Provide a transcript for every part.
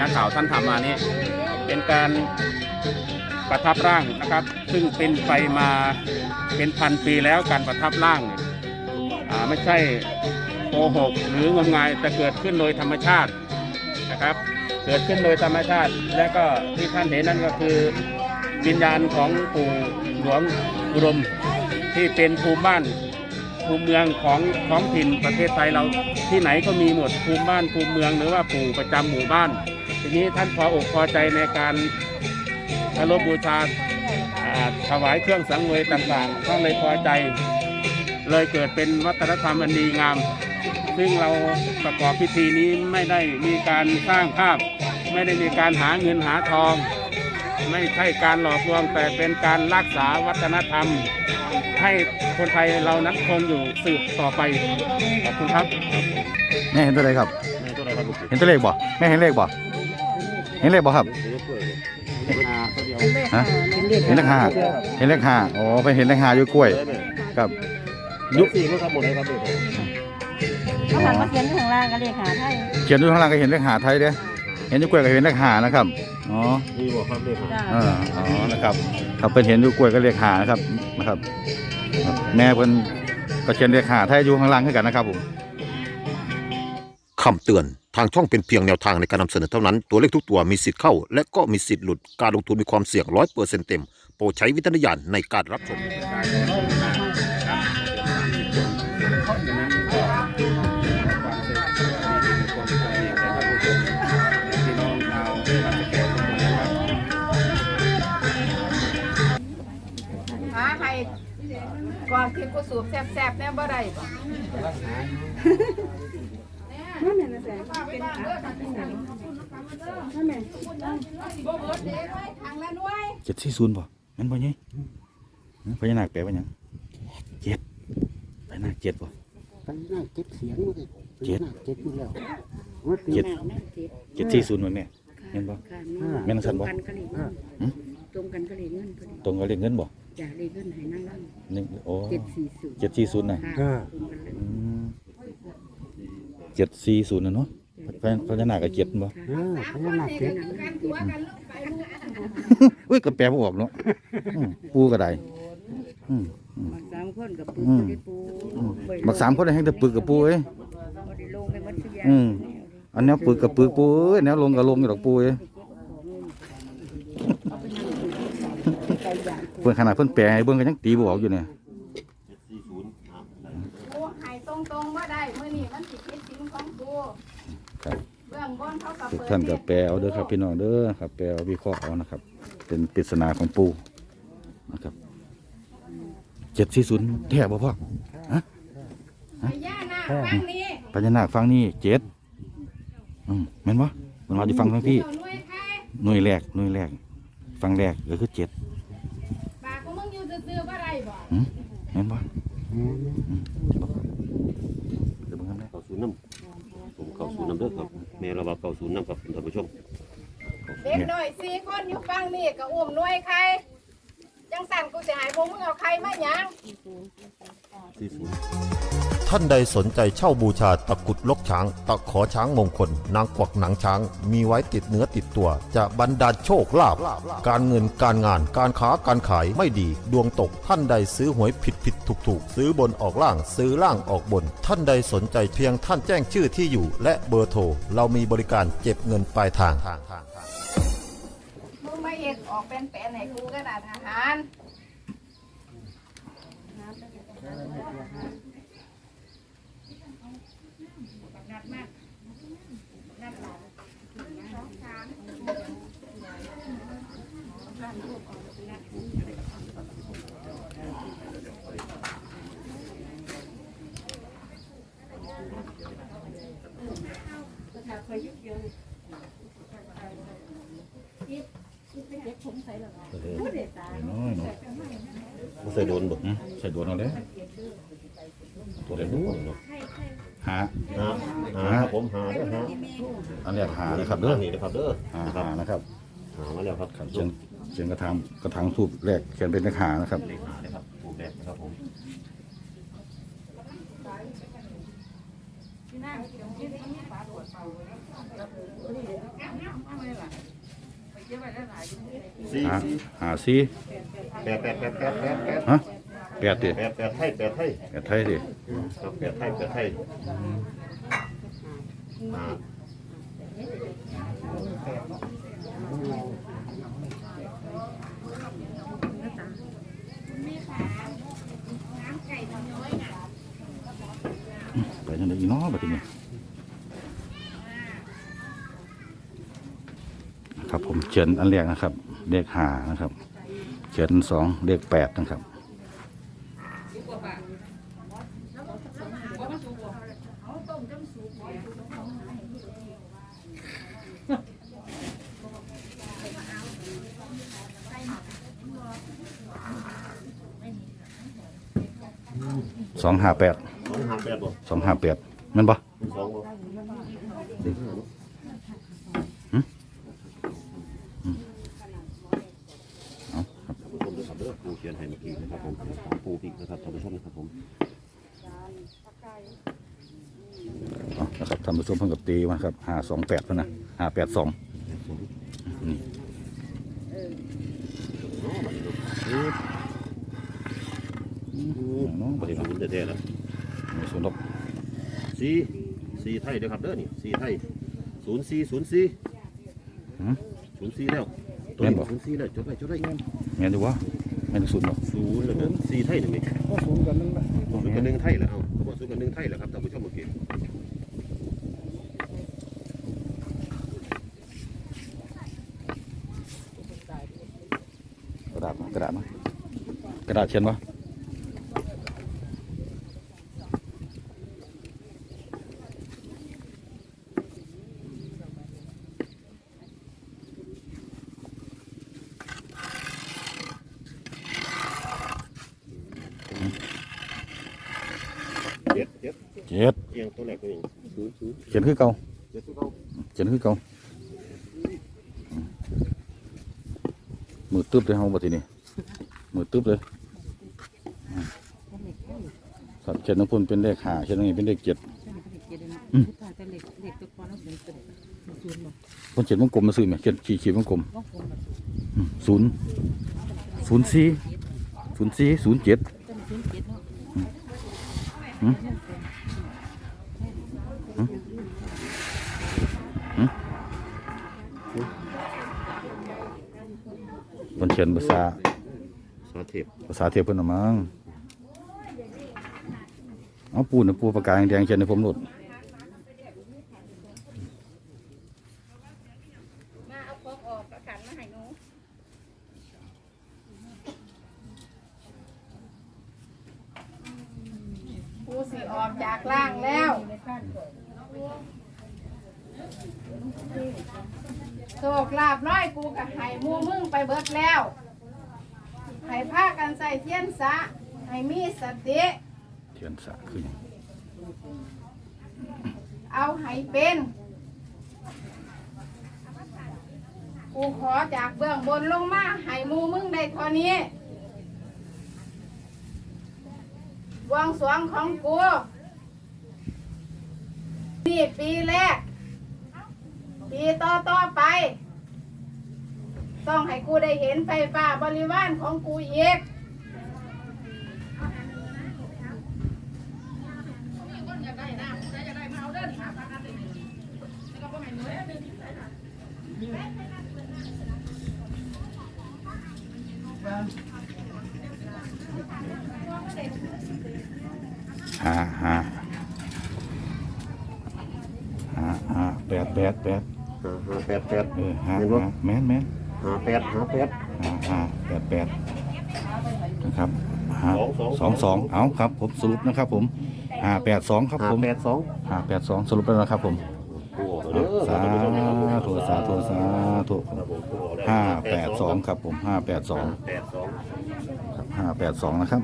นักข่าวท่านทำมานี้ เป็นการประทับร่างนะครับ ซึ่งเป็นไปมาเป็นพันปีแล้วการประทับร่างไม่ใช่โกหกหรืองมงายแต่เกิดขึ้นโดยธรรมชาตินะครับ เกิดขึ้นโดยธรรมชาติ และก็ที่ท่านเห็นนั่นก็คือวิญญาณของปู่หลวงอุดมที่เป็นภูมิบ้านภูมิเมืองของท้องถิ่นประเทศไทยเราที่ไหนก็มีหมดภูมิบ้านภูมิเมืองหรือว่าปู่ประจำหมู่บ้าน ทีนี้ท่านพออกพอใจในการเคารพบูชาอ่าถวายเครื่องสังเวยต่างๆท่านเลยพอใจ เลยเกิดเป็นวัฒนธรรมอันดีงาม ซึ่งเราประกอบพิธีนี้ไม่ได้มีการสร้างภาพ ไม่ได้มีการหาเงินหาทอง ไม่ใช่การหลอกลวงแต่เป็นการรักษาวัฒนธรรม ให้คนไทยเรานั้นคงอยู่สืบต่อไปขอบคุณครับแม่เห็นตัวอะไรครับตัวอะไรครับลูกเห็นตัวเลขบ่แม่เห็นเลขบ่ เห็นเลขบ่ครับตัวเดียวฮะ เห็นเลขห้าเห็นเลขห้าอ๋อไปเห็นเลขห้าอยู่กล้วยครับยุคสี่ก็ทำหมดเลยครับลูกเขาหันมาเขียนอยู่ข้างล่างก็เลขหาไทยเขียนอยู่ข้างล่างก็เห็นเลขห้าไทยเด้เห็นอยู่กล้วยก็เห็นเลขห้านะครับอ๋อมีบอกครับเลขจ้าเอออ๋อนะครับครับเป็นเห็นอยู่กล้วยก็เลขห้านะครับนะครับครับ แม่เพิ่นก็เขียนเลขห้าไทยอยู่ข้างล่างคือกันนะครับผม คำเตือน ทางช่องเป็นเพียงแนวทางในการนำเสนอเท่านั้น ตัวเลขทุกตัวมีสิทธิ์เข้า และก็มีสิทธิ์หลุด การลงทุนมีความเสี่ยงร้อยเปอร์เซ็นต์เต็ม โปรดใช้วิจารณญาณในการรับชม หาให้ก่อนที่กูสูบแซ่บๆแน่บ่ได้บ่ นั่นน่ะนะแสงเป็นขานั่นแหละบ่หมดเด้ไว้ทางละหน่วยเจ็ดสี่ศูนย์ป่ะนั่นป่ะยี่พญานาคแปลว่าหยังเจ็ดพญานาคเจ็ดป่ะกันน่าเก็บเสียงมาเลยเจ็ดน่าเก็บอยู่แล้วว่าตีเจ็ดเจ็ดสี่ศูนย์ป่ะแม่เห็นป่ะแม่นสันบ่ตรงกันก็เลยเงินหืมตรงกันก็เลยเงินพอดีตรงกับเลขเงินบ่อย่าเลยเงินให้นั่งร่างหนึ่งโอ้เจ็ดสี่ศูนย์เจ็ดสี่ศูนย์น่ะค่ะตรงกัน เลยอืมเจ็ดสี่ศูนย์นะเนาะพญพญานาคกับเจ็ดบ่เออพญานาคเก็บกันตัวกันลงไปลูกอุ้ยก็แปลบ่ออกเนาะอืมปูก็ได้อืมอืมบักสามคนกับปูอืมก็ได้ปูบักสามคนได้ให้แต่ปึกกับปูเอ้ย บ่ได้ลงไปมัธยาอืม อันแนวปึกกับปึกปูเอ้ยแนวลงกับลงอยู่ดอกปูเอ้ยเพิ่นขนาดเพิ่นแปลให้เบิ่งก็ยังตีบ่ออกอยู่เนี่ย กูให้ตรงๆบ่ได้มื้อนี้มันสิผิดศีลของกู ครับ เบื้องบนเขาก็ ทุกเปิดท่านก็แปลเอาเด้อครับพี่น้องเด้อครับแปลเอาวิเคราะห์เอานะครับ เป็นปริศนาของปูนะครับเจ็ดสี่ศูนย์แท้บ่พ่อพญานาคฟังนี้พญานาคฟังนี่เจ็ดอืมแม่นบ่มันเราจะฟังทั้งพี่เจ้าหน่วยใครหน่วยแรกหน่วยแรก ฟังแรกก็คือเจ็ดปากของมึงอยู่ซื่อๆบ่ได้บ่อืมแม่นบ่อืมเดี๋ยวเบิ่งกันนะเก้าศูนย์น้ำ ผมเก้าศูนย์น้ำเด้อครับแม่เราว่าเก้าศูนย์น้ำครับท่านผู้ชมเด็กน้อยสี่คนอยู่ฟังนี่ก็อุ้มหน่วยใครจังสั่นกูสิให้พวกมึงเอาใครมาหยังสี่ศูนย์ ท่านใดสนใจเช่าบูชาตะกุดลกช้าง ตะขอช้างมงคล นางกวักหนังช้าง มีไว้ติดเนื้อติดตัว จะบรรดาลโชคลาภการเงินการงานการค้าการขายไม่ดี ดวงตกท่านใดซื้อหวยผิดผิดถูกถูกซื้อบนออกล่างซื้อล่างออกบน ท่านใดสนใจเพียงท่านแจ้งชื่อที่อยู่ และเบอร์โทรเรามีบริการเก็บเงินปลายทางมึงมาเฮ็ดออกเป็นแปลนให้กูก็ได้ทหาร น้อยเนาะไม่เคยโดนบ่อืมใส่ดวนเอาเลยตัวเด็กหา หาหาครับผมหาเด้อหาอันแรกหานะครับเด้เด้ออนี่นะครับเด้อหานะครับหานะครับ หามาแล้วครับครับเชียงเชียงกระถางกระถางทูบแรกเขียนเป็นเลขหานะครับ เลขหานะครับผูกแรกนะครับผมเสี่หาสี่หาสี่แปดแปดแปดแปดแปดแปดฮะแปดดิแปดแปดไทยแปดไทยแปดไทยดิครับแปดไทยแปดไทยอ่า ไปทางไหนอีกเนาะบัดนี้ครับผมเขียนอันแรกนะครับ เลขห้านะครับเขียนสองเลขแปดนะครับ สองห้าแปดสองห้าแปดบ่สองห้าแปดแมันปะสองบ่เอาครับท่านผู้ชมด้วยครับเด้อปูเขียนให้เมื่อกี้นะครับผมของปูพิกนะครับท่านผู้ชมนะครับผมเอานะครับทำผสมเพิ่งกับตีมาครับห้าสองแปดนะห้าแปดสองนี่น้องปฏิศูบัติ นย์แท้ๆแล้วมีส่วนลบสี่สี่ไทยเด้อครับเด้อนี่สี่ไทยศูนย์สี่ศูนย์สี่หืมศูนย์สี่แล้วตัวแม่นนี้บ่ศูนย์สี่แล้วจดไว้จดไว้แม่นดูวะแม่นศูนย์บ่ศูนย์แล้วก็สี่ไทยหนึ่งนี่ก็สูงกันนั่นแหละศูนย์กับหนึ่งไทยแล้วเอาเขาบอกศูนย์กับหนึ่งไทยแล้วครับท่านผู้ชมเมื่อกี้กระดาษมากระดาษมากระดาษเขียนวะ ยงตัวแรกตัวเองศูนย์ศูนย์เขียนคือเก่าเจ็ดตัวเก้าเขียนคือเก่ามือตึ๊บเลยเฮาบัดทีนี้มือตึ๊บเลยครับเขียนน้ำพุ่นเป็นเลขห้าเขียนตรงนี้เป็นเลขเจ็ดอืมแต่เล็กเล็กตัวก่อนแล้วเป็นตัวศูนย์บ่คนเขียนวงกลมมาซื้อไหมเขียนขีดขีดวงกลมว่าคนแบบอืมศูนย์ศูนย์สี่ศูนย์สี่ศูนย์เจ็ด คนเขียนภาษาสาเทพภาษาเทียบเพิ่นเอามั้งเอาปูนะปูปากกาแดงๆเขียนในผมหลุด มาเอาของออกแล้วขันมาให้หนูกูสิออกจากล่างแล้ว โชคลาบน้อยกูกับไห้หมูมึงไปเบิดแล้วให้พากันใส่เทียนสะให้มีสติเทียนสะขึ้น เอาให้เป็น กูขอจากเบื้องบนลงมาให้หมูมึงได้เท่านี้บวงสรวงของกูนี่ปีแรก ปีต่อต่อไป ต้องให้กูได้เห็นไฟฟ้าบริวารของกูอีกห้าห้าห้าห้าแปดแปดแปด ห้าห้าแปดแปดเออห้าเห็นบ่ห้าแม่นแม่นห้าแปดห้าแปดห้าห้าแปดแปดนะครับห้าสองสสอองงสองเอาครับ ผมสรุปนะครับ ผมห้าแปดสองครับห้าผมแปดสองห้าแปดสองสรุปแล้วนะครับผมปูออกแล้วเด้อสาท่านผู้ชมนะครับธุสาธุสาธุครับผมปูออกแล้วห้าแปดสองครับผมห้าแปดสองแปดสอง ครับห้าแปดสองนะครับ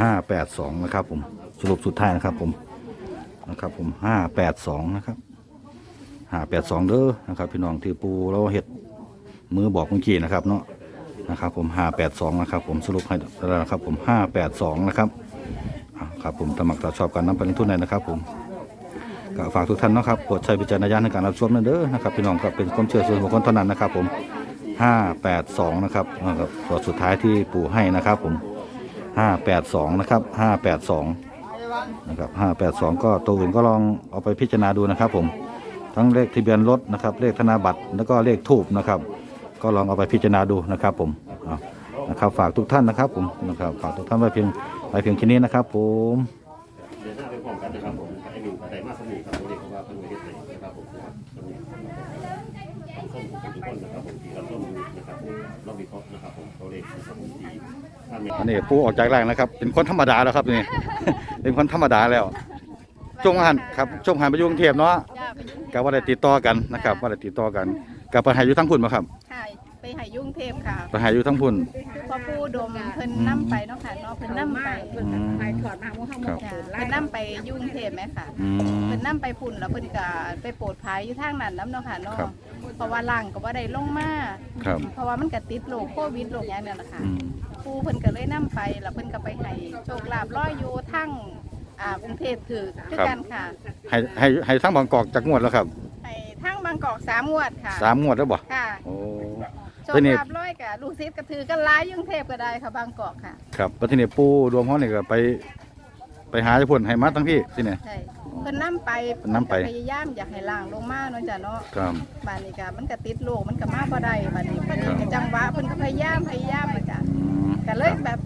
ห้าแปดสองนะครับผมสรุปสุดท้ายนะครับผมนะครับผมห้าแปดสองนะครับห้าแปดสองเด้อนะครับพี่น้องที่ปูเราเห็ดมือบอกเมื่อกี้นะครับเนาะนะครับผมห้าแปดสองนะครับผมสรุปให้แล้วนะครับผมห้าแปดสองนะครับครับผมสมัครต่อชอบการนำไปลงทุนไหนนะครับผมก็ฝากทุกท่านเนาะครับโปรดใช้วิจารณญาณในการรับชมนั่นเด้อนะครับพี่น้องก็เป็นความเชื่อส่วนบุคคลเท่านั้นนะครับผม582 นะครับนะครับตัวสุดท้ายที่ปู่ให้นะครับผม 582 นะครับ 582 นะครับ 582 ก็ตัวอื่นก็ลองเอาไปพิจารณาดูนะครับผม ทั้งเลขทะเบียนรถนะครับ เลขธนาบัตร แล้วก็เลขทูบนะครับ ก็ลองเอาไปพิจารณาดูนะครับผมนะครับ ฝากทุกท่านนะครับผม นะครับ ฝากทุกท่านไว้เพียงไว้เพียงแค่นี้นะครับผมเดินหน้าไปพร้อมกันนะครับผมไอ้หนึ่งไอ้มาสมีครับตัวนี้เพราะว่าเพิ่งไปเฮ็ดให้นะครับผมนะครับสมีส้มทุกคนนะครับผมที่รับชมนะครับผมเราวิเคราะห์นะครับผมตัวเลขนะครับผมที่ อันนี้ปู่ออกจากแรงนะครับ เป็นคนธรรมดาแล้วครับนี่ เป็นคนธรรมดาแล้วช่วงหันครับช่วงหันไปอยุ่กรุงเทพเนาะจ้าไปยุ่งกับว่าได้ติดต่อกันนะครับว่าได้ติดต่อกันกับปัญหาอยู่ทั้งพุ่นมาครับ ค่ะไป ใหายยุ่งเทพค่ะปัญหาอยู่ทั้งพุ่นพอปูดมเพิ่นนํไปเนาะค่ะเนาะเพิ่นนํไปอืม ไปถอดมาหมูห้าหมูครับจ้ะเพิ่นนํไปยุ่งเทพไหมค่ะ อืม เพิ่นนํไปพุ่นแล้วเพิ่นก็ไปโปรดภายอยู่ทางนั้นนํเนาะค่ะเนาะครับ เพราะว่าล่างก็บ่ได้ลงมาครับเพราะว่ามันก็ติดโรคโควิดโรคหยังเนี่ยแหละค่ะอืม ปูเพิ่นก็เลยนํไปแล้วเพิ่นก็ไปให้โชคลาภร้อยอยู่ทั้งอ่ากรุงเทพถือคือกันค่ะให้ให้ให้ทั้งบางกอกจากงวดแล้วครับให้ทั้งบางกอกสามงวดค่ะสามงวดแล้วบ่ค่ะ โอ้ โชคตัวนี้ ลาภร้อยกับลูกศิษย์ก็ถือกันหลายอยุ่กรุงเทพก็ได้ค่ะบางกอกค่ะ ครับแล้วทีนี้ปู่รวมเขาเนี่ยก็ไป ไปหาเจ้าพุ่นให้มาทั้งพี่ที่เนี่ย ใช่เพิ่นนํไปเพิ่นนำไป พยายามอยากให้ล่างลงมาเนาะจ้ะเนาะครับบ้านนี้ก็มันก็ติดโรคมันก็มาบ่ได้บ้านนี้พอดีก็จังหวะเพิ่นก็พยายามพยายามอะจ้ะอืมก็เลยแบบเทิงเพิ่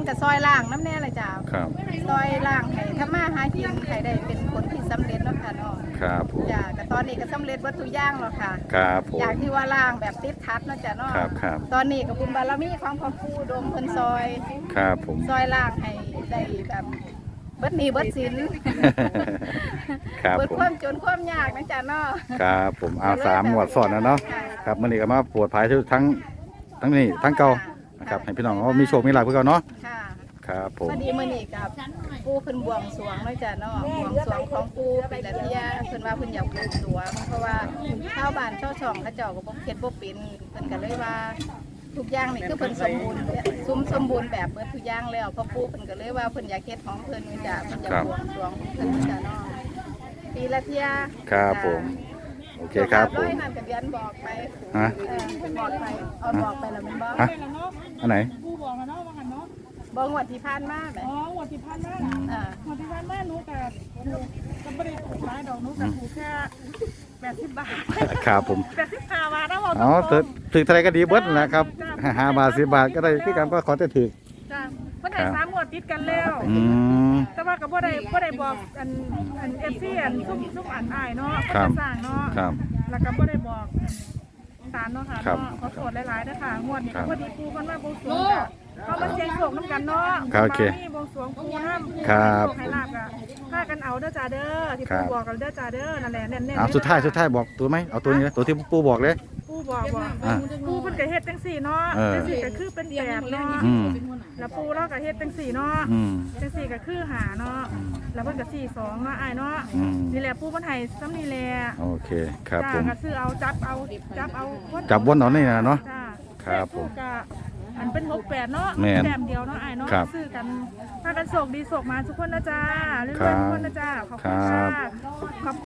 นก็ซอยล่างน้ำแน่เลยจ้ะครับ ซอยล่างให้ทำมาหากินให้ได้เป็นผลที่สำเร็จเนาะค่ะเนาะครับผม จ้ะก็ตอนนี้ก็สำเร็จวัตถุกอย่างแล้วค่ะ ครับผม อยากที่ว่าล่างแบบติดทัดเนาะจ้ะเนาะครับครับ ตอนนี้ก็บุญบารมีของพ่อปู่ดมเพิ่นซอย ครับผม ซอยล่างให้ได้แบบเบิดหนี้เบิดสินครับเบิดผมความจนความยากนะจ๊ะเนาะครับผมเอาสามงวดสอนนะเนาะ ครับมื่อนี้ก็มาปวดภายทั้งทั้งนี้ทั้งเก่า นะครับ ให้พี่น้องเขามีโชคมีลาภเพื่อเก่าเนาะค่ะครับผม พอดีมื้อนี้กับปู่เพิ่นบวงสรวงเนาะจ้ะเนาะบวงสรวงของปู่ปีละเที่ยเพิ่นว่าเพิ่นอยากบวงสรวงเพราะว่าชาวบ้านชาวช่องเขาเจ้าก็บ่เฮ็ดบ่เป็นเพิ่นก็เลยว่าทุกอย่างนี่คือเพิ่นสมบูรณ์ซุ้มสมบูรณ์แบบเบิดทุกอย่างแล้วเพราะปู่เพิ่นก็เลยว่าเพิ่นอยากเฮ็ดของเพิ่นนี่จ้ะเพิ่นอยากบวงสรวงของเพิ่นนี่จ้ะเนาะปีละเที่ยครับผม โอเคครับผร้อมยนั่นก็เดือนบอกไปฮะเออบอกไปเอาบอกไปแล้วแมันบอกฮะอันไหนกูบอกแล้วเนาะว่ากันเนาะบอกงวดที่ผ่านมาแหมอ๋อหัวที่พันมาอ่าหัวที่พันมาหนูกับถูกก็ไม่ได้ถูกหลายดอกหนูกับถูกแค่แปดสิบบาทครับผมแปดสิบห้าบาทนะบอกตรอ๋องถึงถึงเท่าไหรก็ดีเบิดนะครับห้าบาทสิบบาทก็ได้ที่กันก็ขอแต่ถือจ้า เมื่อไหร่สามงวดติดกันแล้ว อืม แต่ว่ากับบ่ได้บ่ได้บอกอันอันเอฟซีอันซุ่มซุ่มอ่านอายเนาะครับก็จะสร้างเนาะครับ แล้วก็บ่ได้บอกตามเนาะค่ะครับเนาะขอโทษหลายๆนะคะงวดนี้ครับพอดีปูกันมาบวงสรวงจ้ะ เขามาเสียงโศกน้ำกันเนาะครับโอเคมามีบวงสรวงปูน้ำครับโศกให้ลาบอะพากันเอาเด้อจ้าเด้อที่ครัปูบบอกกันเด้อจ้าเด้อนั่นแหละแน่นๆเอาสุดท้ายสุดท้ายบอกตัวไหมเอาตัวนี้นะตัวที่ปู่บอกเลย ปูบอกบอกอ่าปูเพิ่นก็เฮ็ดจังซี่เนาะเออ จังซี่ก็คือเป็นแบบเนาะอืมแล้วปูเราก็เฮ็ดจังซี่เนาะอืม จังซี่ก็คือหาเนาะแล้วเพิ่นก็สี่สองเนาะอ้ายเนาะอืม นี่แหละปูเพิ่นให้ซ้ำนี่แหละโอเคครับจ้าผมก็ซื้อเอาจับเอาจับเอาจับวนเอานี่นะเนาะ จ้าครับผมเลขก็ อันเป็นหกแปดเนาะแม่นแต้มเดียวเนาะอ้ายเนาะครับซื้อกันพากันโศกดีโศกมาทุกคนนะจ้าเรื่ครัอยบๆทุกคนนะจ้าขอบคุณครัค่ะบ ขอบ